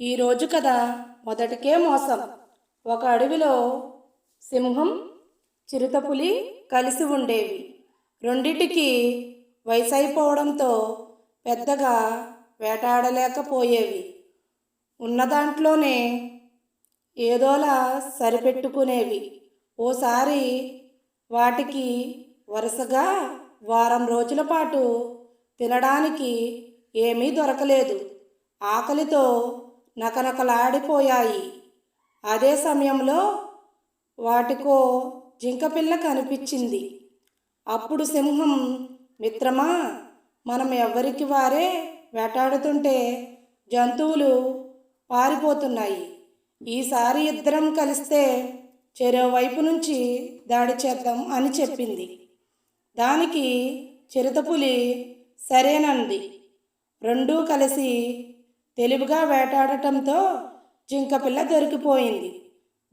ఈరోజు కథ మొదటికే మోసం. ఒక అడవిలో సింహం చిరుతపులి కలిసి ఉండేవి. రెండిటికి వయసైపోవడంతో పెద్దగా వేటాడలేకపోయేవి. ఉన్నదాంట్లోనే ఏదోలా సరిపెట్టుకునేవి. ఓసారి వాటికి వరుసగా వారం రోజుల పాటు తినడానికి ఏమీ దొరకలేదు. ఆకలితో నకనకలాడిపోయాయి. అదే సమయంలో వాటికో జింకపిల్ల కనిపించింది. అప్పుడు సింహం మిత్రమా మనం ఎవరికి వారే వేటాడుతుంటే జంతువులు పారిపోతున్నాయి. ఈసారి ఇద్దరం కలిస్తే చెరోవైపు నుంచి దాడి చేద్దాం అని చెప్పింది. దానికి చిరుతపులి సరేనంది. రెండూ కలిసి తెలివిగా వేటాడటంతో జింకపిల్ల దొరికిపోయింది.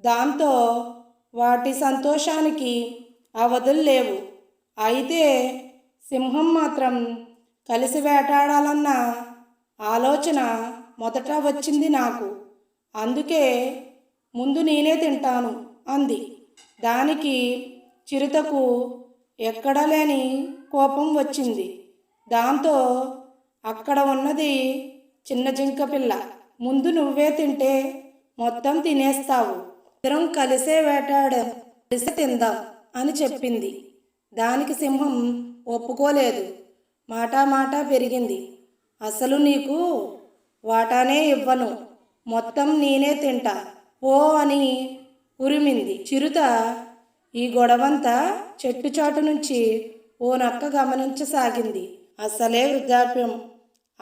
దాంతో వాటి సంతోషానికి అవధులు లేవు. అయితే సింహం మాత్రం కలిసి వేటాడాలన్న ఆలోచన మొదట వచ్చింది నాకు. అందుకే ముందు నేనే తింటాను అంది. దానికి చిరుతకు ఎక్కడా లేని కోపం వచ్చింది. దాంతో అక్కడ ఉన్నది చిన్న జింక పిల్ల ముందు నువ్వే తింటే మొత్తం తినేస్తావు. ఇద్దరం కలిసే వేటాడ కలిసి తిందాం అని చెప్పింది. దానికి సింహం ఒప్పుకోలేదు. మాటా మాటా పెరిగింది. అసలు నీకు వాటానే ఇవ్వను. మొత్తం నేనే తింటా. ఓ అని ఉరిమింది. చిరుత ఈ గొడవంతా చెట్టు చాటు నుంచి ఓ నక్క గమనించసాగింది. అసలే వృద్ధాప్యం.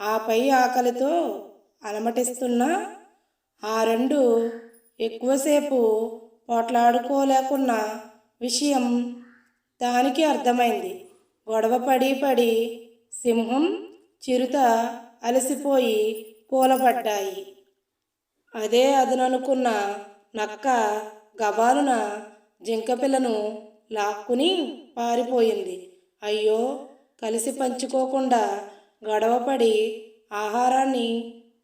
ఆపై ఆకలితో అలమటిస్తున్న ఆ రెండు ఎక్కువసేపు పోట్లాడుకోలేకున్న విషయం దానికి అర్థమైంది. గొడవ పడి పడి సింహం చిరుత అలసిపోయి కూలబడ్డాయి అదే అదననుకున్న నక్క గబాలున జింకపిల్లను లాక్కుని పారిపోయింది. అయ్యో కలిసి పంచుకోకుండా గొడవపడి ఆహారాన్ని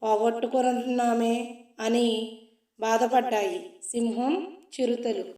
పోగొట్టుకుంటున్నామే అని బాధపడ్డాయి సింహం చిరుతలు.